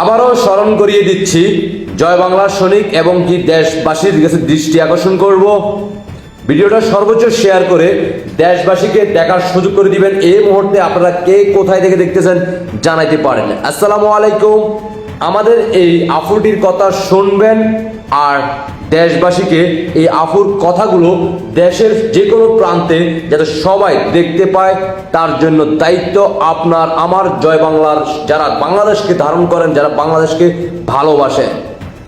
আবারও স্মরণ করিয়ে দিচ্ছি, জয় বাংলা সৈনিক এবং কি দেশবাসীর কাছে দৃষ্টি আকর্ষণ করব। ভিডিওটা সর্বোচ্চ শেয়ার করে দেশবাসীকে দেখার সুযোগ করে দিবেন। এই মুহূর্তে আপনারা কে কোথায় থেকে দেখতেছেন জানাইতে পারেন। আসসালামু আলাইকুম। আমাদের এই আফুটির কথা শুনবেন আর দেশবাসীকে এই আফুর কথাগুলো দেশের যে কোনো প্রান্তে যাতে সবাই দেখতে পায়, তার জন্য দায়িত্ব আপনার, আমার জয় বাংলার যারা বাংলাদেশকে ধারণ করেন, যারা বাংলাদেশকে ভালোবাসেন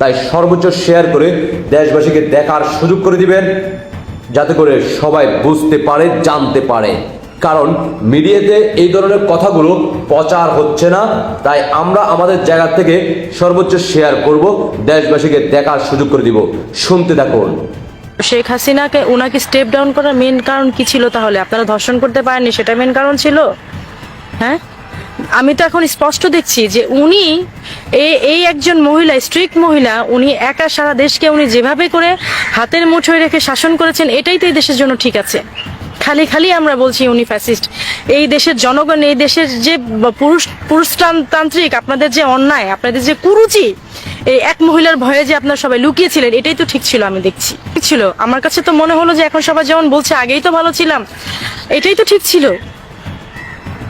তাই সর্বোচ্চ শেয়ার করে দেশবাসীকে দেখার সুযোগ করে দিবেন, যাতে করে সবাই বুঝতে পারে, জানতে পারে। কারণ মিডিয়াতে এই ধরনের কথাগুলো প্রচার হচ্ছে না, তাই আমরা আমাদের জায়গা থেকে সর্বোচ্চ শেয়ার করব, দেশবাসীকে দেখার সুযোগ করে দিব। শুনতে থাকুন। শেখ হাসিনাকে ওনাকে স্টেপ ডাউন করার মেন কারণ কি ছিল তাহলে? আপনারা ধর্ষণ করতে পারেননি, সেটা মেন কারণ ছিল? হ্যাঁ? আমি তো এখন স্পষ্ট দেখছি যে উনি এই এই একজন মহিলা স্ট্রিক্ট মহিলা, উনি একা সারা দেশকে উনি যেভাবে করে হাতের মুঠোয় রেখে শাসন করেছেন, এটাই তো এই দেশের জন্য ঠিক আছে। খালি খালি আমরা বলছি উনি ফ্যাসিস্ট এই দেশের জনগণ, এই দেশের যে পুরুষ, পুরুষতান্ত্রিক, আপনাদের যে অন্যায়, আপনাদের যে কুরুচি, এই এক মহিলার ভয়ে যে আপনারা সবাই লুকিয়েছিলেন, এটাই তো ঠিক ছিল, আমি দেখছি। ঠিক ছিল। আমার কাছে তো মনে হলো যে এখন সবাই যেমন বলছে, আগেই তো ভালো ছিলাম, এটাই তো ঠিক ছিল।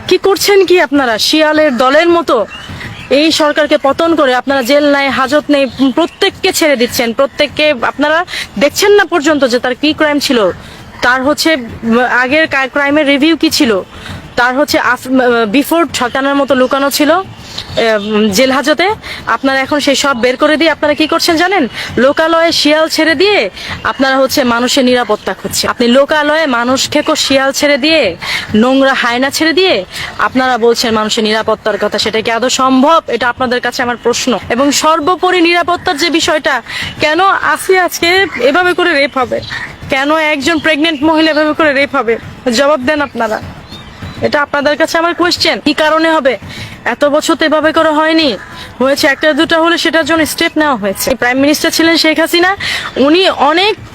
কি করছেন কি আপনারা? শিয়ালের দলের মতো এই সরকারকে পতন করে আপনারা জেল নাই, হাজত নেই, প্রত্যেককে ছেড়ে দিচ্ছেন, প্রত্যেককে, আপনারা দেখছেন না পর্যন্ত যে তার কি ক্রাইম ছিল। তার হচ্ছে, আগের ক্রাইমের রিভিউ কি ছিল? তার হচ্ছে বিফোর ঠকানোর মতো লুকানো ছিল জেল হাজতে। আপনারা এখন সেই সব বের করে দিয়ে আপনারা কি করছেন জানেন? লোকালয়ে শিয়াল ছেড়ে দিয়ে আপনারা হচ্ছে মানুষের নিরাপত্তা খুঁজছে আপনি লোকালয়ে মানুষ খেকো শিয়াল ছেড়ে দিয়ে, নোংরা হায়না ছেড়ে দিয়ে আপনারা বলছেন মানুষের নিরাপত্তার কথা। সেটা কি আদৌ সম্ভব? এটা আপনাদের কাছে আমার প্রশ্ন। এবং সর্বোপরি নিরাপত্তার যে বিষয়টা, কেন আসি আজকে এভাবে করে রেপ হবে? কেন একজন প্রেগনেন্ট মহিলা এভাবে করে রেপ হবে? জবাব দেন আপনারা। এটা আপনাদের কাছে আমার কোয়েশ্চেন কি কারণে হবে? এত বছর তো এভাবে করে হয়নি। হয়েছে একটা দুটা হলে সেটার জন্য স্টেপ নেওয়া হয়েছে। প্রাইম মিনিস্টার ছিলেন শেখ হাসিনা। উনি অনেক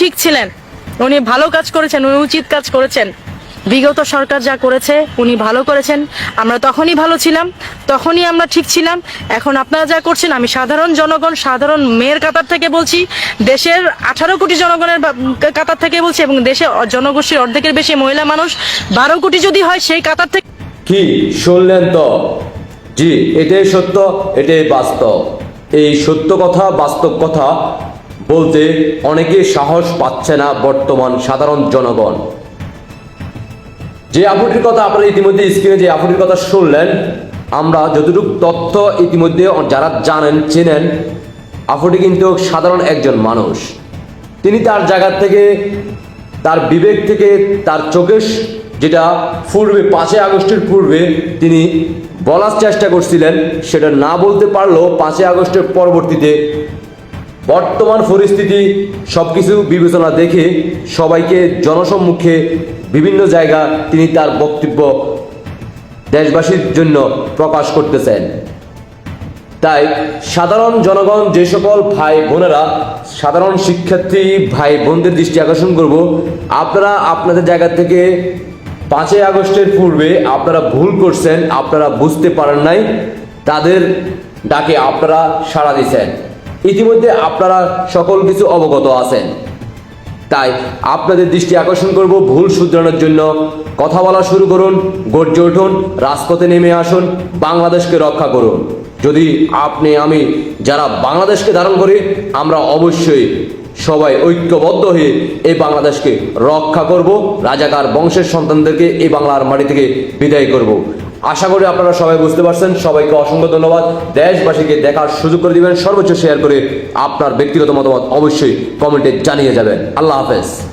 ঠিক ছিলেন। উনি ভালো কাজ করেছেন, উনি উচিত কাজ করেছেন। বিগত সরকার যা করেছে, উনি ভালো করেছেন। আমরা তখনই ভালো ছিলাম, তখনই আমরা ঠিক ছিলাম। এখন আপনারা যা করছেন, আমি সাধারণ জনগণ, সাধারণ মেয়ের কাতার থেকে বলছি, দেশের আঠারো কোটি জনগণের কাতার থেকে বলছি, এবং দেশে জনগোষ্ঠীর অর্ধেকের বেশি মহিলা মানুষ, বারো কোটি যদি হয়, সেই কাতার থেকে কি শুনলেন তো? জি, এটাই সত্য, এটাই বাস্তব। এই সত্য কথা, বাস্তব কথা বলতে অনেকে সাহস পাচ্ছে না বর্তমান সাধারণ জনগণ। যে আপুটির কথা আপনারা ইতিমধ্যে স্ক্রিনে যে আপুটির কথা শুনলেন, আমরা যতটুকু তথ্য ইতিমধ্যে যারা জানেন, চেনেন আপুটি কিন্তু সাধারণ একজন মানুষ। তিনি তার জায়গা থেকে, তার বিবেক থেকে, তার চোখের যেটা পূর্বে, পাঁচই আগস্টের পূর্বে তিনি বলার চেষ্টা করছিলেন, সেটা না বলতে পারলেও পাঁচই আগস্টের পরবর্তীতে বর্তমান পরিস্থিতি সব কিছু বিবেচনা দেখে সবাইকে জনসম্মুখে বিভিন্ন জায়গা তিনি তার বক্তব্য দেশবাসীর জন্য প্রকাশ করতেছেন। তাই সাধারণ জনগণ যে সকল ভাই বোনেরা, সাধারণ শিক্ষার্থী ভাই বোনদের দৃষ্টি আকর্ষণ করব, আপনারা আপনাদের জায়গা থেকে পাঁচই আগস্টের পূর্বে আপনারা ভুল করছেন, আপনারা বুঝতে পারেন নাই, তাদের ডাকে আপনারা সাড়া দিয়েছেন ইতিমধ্যে আপনারা সকল কিছু অবগত আছেন। তাই আপনাদের দৃষ্টি আকর্ষণ করব ভুল শুধরানোর জন্য। কথা বলা শুরু করুন, গর্জে উঠুন, রাজপথে নেমে আসুন, বাংলাদেশকে রক্ষা করুন। যদি আপনি, আমি যারা বাংলাদেশকে ধারণ করি, আমরা অবশ্যই সবাই ঐক্যবদ্ধ হয়ে এই বাংলাদেশকে রক্ষা করব। রাজাকার বংশের সন্তানদেরকে এই বাংলার মাটি থেকে বিদায় করব। আশা করি আপনারা সবাই বুঝতে পারছেন। সবাইকে অসংখ্য ধন্যবাদ। দেশবাসীকে দেখার সুযোগ করে দিবেন। সর্বোচ্চ শেয়ার করে আপনার ব্যক্তিগত মতামত অবশ্যই কমেন্টে জানিয়ে যাবেন। আল্লাহ হাফেজ।